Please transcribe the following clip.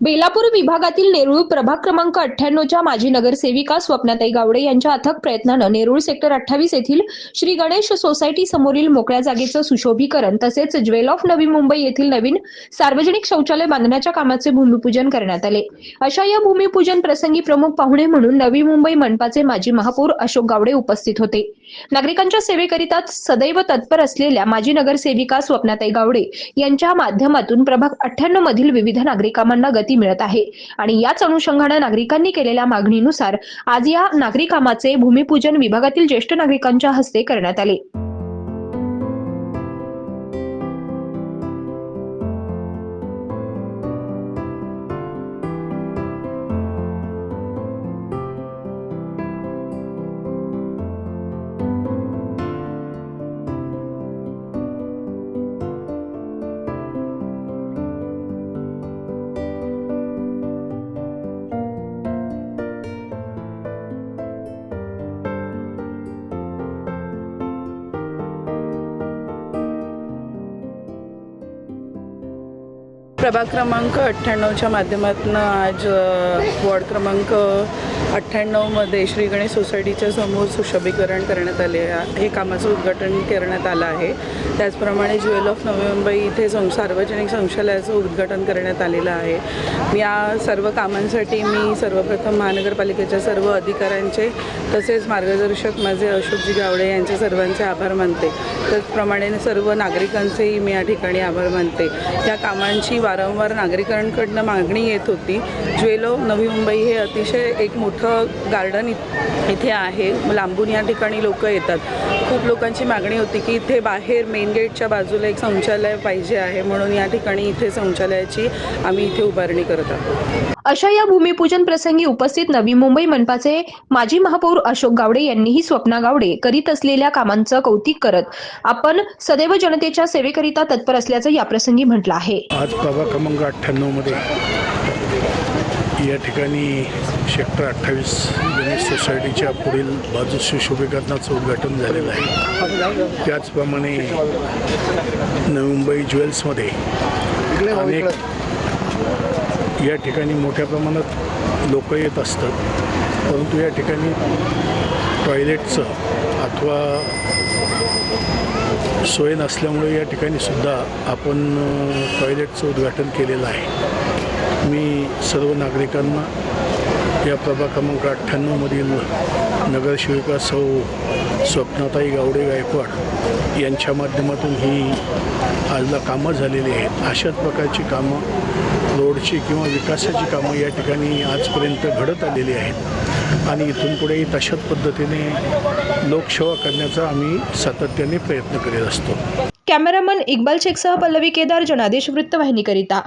बेलापूर विभागातील नेरूळ प्रभाग क्रमांक अठ्ठ्याण्णवच्या माजी नगरसेविका स्वप्नाताई गावडे यांच्या अथक प्रयत्नानं नेरूळ सेक्टर अठ्ठावीस येथील श्री गणेश सोसायटी समोरील मोकळ्या जागेचं सुशोभीकरण तसेच ज्वेल ऑफ नवी मुंबई येथील नवीन सार्वजनिक शौचालय बांधण्याच्या कामाचे भूमिपूजन करण्यात आले. अशा या भूमिपूजन प्रसंगी प्रमुख पाहुणे म्हणून नवी मुंबई मनपाचे माजी महापौर अशोक गावडे उपस्थित होते. नागरिकांच्या सेवेकरिता सदैव तत्पर असलेल्या माजी नगरसेविका स्वप्नाताई गावडे यांच्या माध्यमातून प्रभाग अठ्ठ्याण्णव मधील विविध नागरिकांना गती मिळत आहे. आणि याच अनुषंगानं नागरिकांनी केलेल्या मागणीनुसार आज या नागरिकामाचे भूमिपूजन विभागातील ज्येष्ठ नागरिकांच्या हस्ते करण्यात आले. प्रभाग क्रमांक अठ्ठ्याण्णवच्या माध्यमातून आज वॉर्ड क्रमांक अठ्ठ्याण्णवमध्ये श्री गणेश सोसायटीच्या समोर सुशोभीकरण करण्यात आले हे कामाचं उद्घाटन करण्यात आलं आहे. त्याचप्रमाणे ज्वेल ऑफ नवी मुंबई इथे सं सार्वजनिक संचालयाचं उद्घाटन करण्यात आलेलं आहे. या सर्व कामांसाठी मी सर्वप्रथम महानगरपालिकेच्या सर्व अधिकाऱ्यांचे तसेच मार्गदर्शक माझे अशोकजी गावडे यांचे सर्वांचे आभार मानते. त्याचप्रमाणे सर्व नागरिकांचेही मी या ठिकाणी आभार मानते. या कामांची वारंवार नागरिकांकडनं मागणी येत होती. ज्वेलो नवी मुंबई हे अतिशय एक मोठं गार्डन इथे आहे. लांबून या ठिकाणी लोक येतात. खूप लोकांची मागणी होती की इथे बाहेर मेन गेटच्या बाजूला एक शौचालय पाहिजे आहे म्हणून या ठिकाणी इथे शौचालयाची आम्ही इथे उभारणी करत आहोत. अशा या भूमिपूजन प्रसंगी उपस्थित नवी मुंबई मनपाचे माजी महापौर अशोक गावडे यांनीही स्वप्ना गावडे करीत असलेल्या कामांचं कौतिक करत आपण सदैव जनतेच्या सेवेकरिता तत्पर असल्याचं याप्रसंगी म्हटलं आहे. आज प्रभाग क्रमांक अठ्ठ्याण्णवमध्ये या ठिकाणी सेक्टर अठ्ठावीस गणेश सोसायटीच्या पुढील बाजू सुशोभीकरणाचं उद्घाटन झालेलं आहे. त्याचप्रमाणे नवी मुंबई ज्वेल्समध्ये अनेक या ठिकाणी मोठ्या प्रमाणात लोक येत असतात. परंतु या ठिकाणी टॉयलेटचं अथवा सोय नसल्यामुळे या ठिकाणी सुद्धा आपण टॉयलेटचं उद्घाटन केलेलं आहे. मी सर्व नागरिकांना या प्रभाग क्रमांक अठ्ठ्याण्णवमधील नगरसेविका सौ स्वप्नाताई गावडे गायकवाड यांच्या माध्यमातून ही आजला कामं झालेली आहेत. अशाच प्रकारची कामं रोडची किंवा विकासाची कामं या ठिकाणी आजपर्यंत घडत आलेली आहेत. आणि इथून पुढेही तशाच पद्धतीने लोकसेवा करण्याचा आम्ही सातत्याने प्रयत्न करीत असतो. कॅमेरामन इक्बाल शेखसह पल्लवी केदार जनादेश वृत्तवाहिनीकरिता.